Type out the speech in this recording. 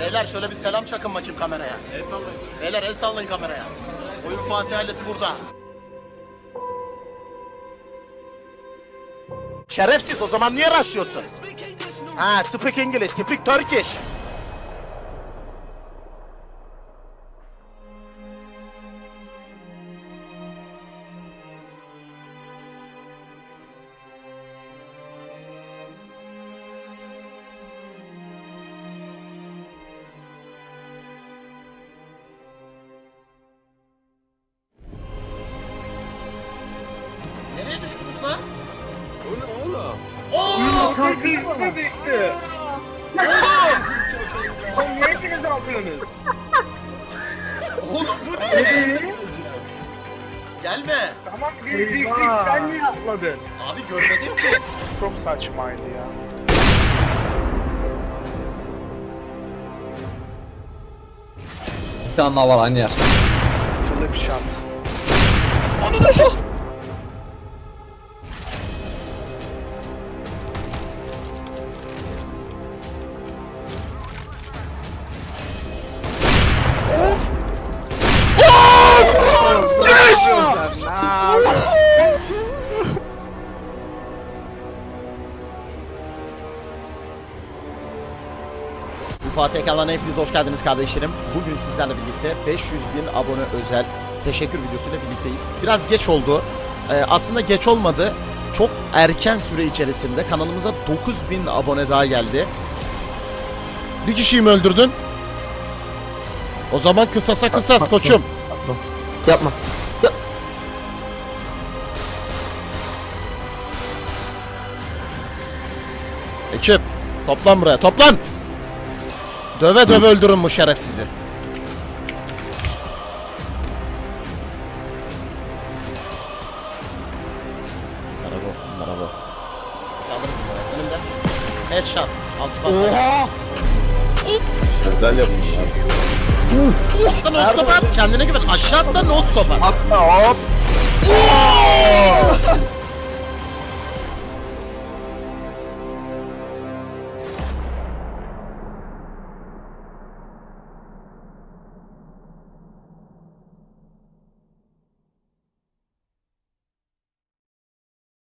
Beyler şöyle bir selam çakın bakayım kameraya. Beyler el sallayın kameraya. Oyun Fatih ailesi burada. Şerefsiz o zaman niye raşlıyorsun? Ha speak English, speak Turkish. Nereye düştünüz lan? Bu ne oğlum? Oo! Kasızdı düştü. Oğlum! Niye hepiniz yapıyorsunuz? Oğlum bu ne? Gelme. Tamam biz düştük sen niye atladın? Abi görmedim ki. Çok saçmaydı ya. Bir tane daha var aynı yer. Flip shot. Fatih Ekranlarına hepiniz hoş geldiniz kardeşlerim. Bugün sizlerle birlikte 500 bin abone özel teşekkür videosuyla birlikteyiz. Biraz geç oldu. Ee, aslında geç olmadı. Çok erken süre içerisinde kanalımıza 9000 abone daha geldi. Bir kişiyi mi öldürdün? O zaman kısasa kısas koçum. Yapma. Ekip toplan buraya toplan. Döve döve öldürün bu şerefsizi. Merhaba, merhaba. Kaldırırız bunu. Önümde. Headshot. Altı patladı. Güzel yapmışlar. Atla noskop at. Kendine güven. Aşağı atla noskop at. Hatta hop.